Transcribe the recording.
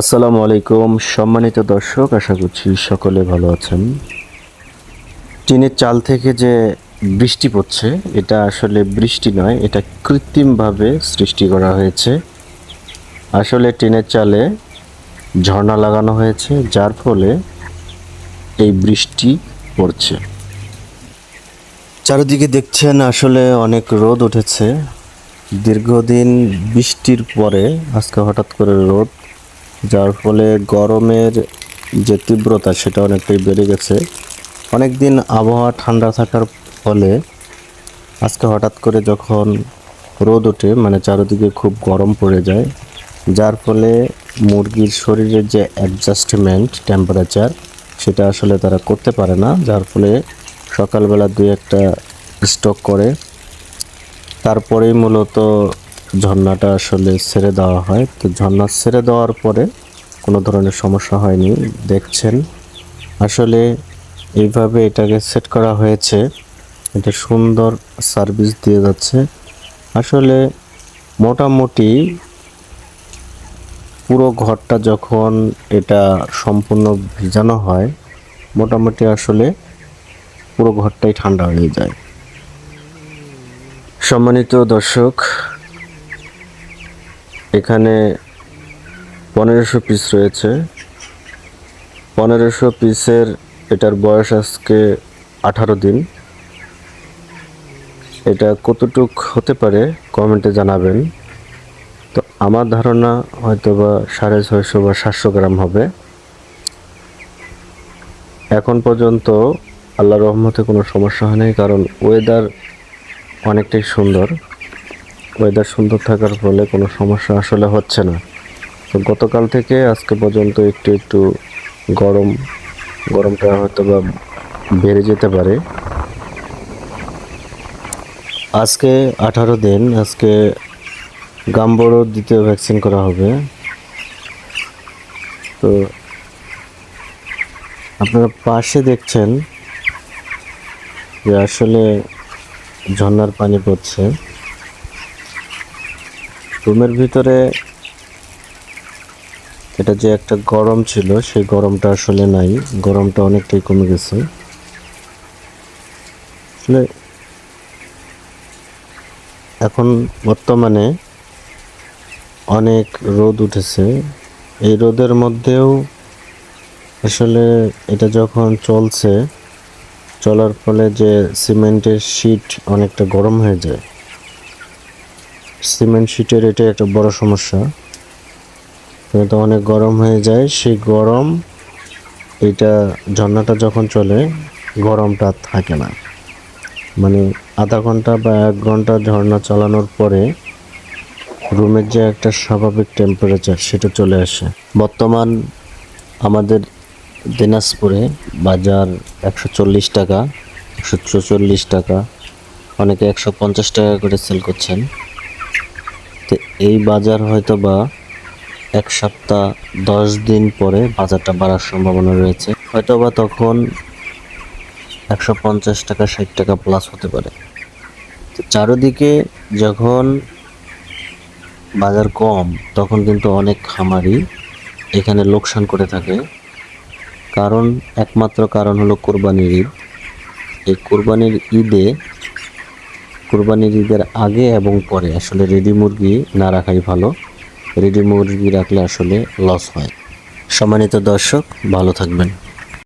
আসসালামু আলাইকুম, সম্মানিত দর্শক, আশা করছি সকলে ভালো আছেন। টিনের চাল থেকে যে বৃষ্টি পড়ছে, এটা আসলে বৃষ্টি নয়, এটা কৃত্রিমভাবে সৃষ্টি করা হয়েছে। আসলে টিনের চালে ঝর্ণা লাগানো হয়েছে, যার ফলে এই বৃষ্টি পড়ছে। চারিদিকে দেখছেন আসলে অনেক রোদ উঠেছে। দীর্ঘদিন বৃষ্টির পরে আজকে হঠাৎ করে রোদ যার ফলে গরমের যে তীব্রতা, সেটা অনেকটাই বেড়ে গেছে। অনেক দিন আবহাওয়া ঠান্ডা থাকার ফলে আজকে হঠাৎ করে যখন রোদ ওঠে মানে চারিদিকে খুব গরম পড়ে যায়, যার ফলে মুরগির শরীরের যে অ্যাডজাস্টমেন্ট টেম্পারেচার সেটা আসলে তারা করতে পারে না। যার ফলে সকালবেলা দুই একটা স্টক করে, তারপরেই মূলত ঝর্ণাটা আসলে ছেড়ে দেওয়া হয়। তো ঝর্ণা ছেড়ে দেওয়ার পরে কোনো ধরনের সমস্যা হয়নি, দেখছেন। আসলে এইভাবে এটাকে সেট করা হয়েছে। এটা সুন্দর সার্ভিস দিয়ে যাচ্ছে। আসলে মোটামুটি পুরো ঘরটা যখন এটা সম্পূর্ণ ভিজানো হয়, মোটামুটি আসলে পুরো ঘরটাই ঠান্ডা হয়ে যায়। সম্মানিত দর্শক এখানে পনেরোশো পিস রয়েছে। পনেরোশো পিসের এটার বয়স আজকে আঠারো দিন। এটা কতটুক হতে পারে কমেন্টে জানাবেন। তো আমার ধারণা হয়তো বা সাড়ে ছয়শো বা সাতশো গ্রাম হবে। এখন পর্যন্ত আল্লাহ রহমতে কোনো সমস্যা হয়নি, কারণ ওয়েদার অনেকটাই সুন্দর। ওয়েদার সুন্দর থাকার ফলে কোনো সমস্যা আসলে হচ্ছে না। তো গতকাল থেকে আজকে পর্যন্ত একটু একটু গরম, গরমটা হয়তো বা বেড়ে যেতে পারে। আজকে আঠারো দিন, আজকে গাম্বরও দ্বিতীয় ভ্যাকসিন করা হবে। তো আপনারা পাশে দেখছেন যে আসলে ঝর্নার পানি পড়ছে। রুমের ভিতরে এটা যে একটা গরম ছিল, সেই গরমটা আসলে নাই। গরমটা অনেকটাই কমে গেছে। আসলে এখন বর্তমানে অনেক রোদ উঠেছে। এই রোদের মধ্যেও আসলে এটা যখন চলছে, চলার ফলে যে সিমেন্টের শিট অনেকটা গরম হয়ে যায়। সিমেন্ট শিটের এটা একটা বড় সমস্যা। এটা অনেক গরম হয়ে যায়, সেই গরম, এটা ঝর্ণাটা যখন চলে, গরমটা থাকে না। মানে আধা ঘণ্টা বা এক ঘণ্টা ঝর্ণা চালানোর পরে রুমের যে একটা স্বাভাবিক টেম্পারেচার সেটা চলে আসে। বর্তমান আমাদের দিনাজপুরে বাজার একশো চল্লিশ টাকা, একশো চল্লিশ টাকা, অনেকে একশো পঞ্চাশ টাকা করে সেল করছেন। তো এই বাজার হয়তো বা এক সপ্তাহ, দশ দিন পরে বাজারটা বাড়ার সম্ভাবনা রয়েছে। হয়তো বা তখন একশো পঞ্চাশ টাকা, ষাট টাকা প্লাস হতে পারে। তো চারোদিকে যখন বাজার কম, তখন কিন্তু অনেক খামারি এখানে লোকসান করে থাকে। কারণ, একমাত্র কারণ হলো কোরবানির ঈদ। এই কোরবানির ঈদে কোরবানির ঈদের আগে এবং পরে। আসলে রেডি মুরগি না রাখাই ভালো। রেডি মুরগি রাখলে আসলে লস হয়। সম্মানিত দর্শক, ভালো থাকবেন।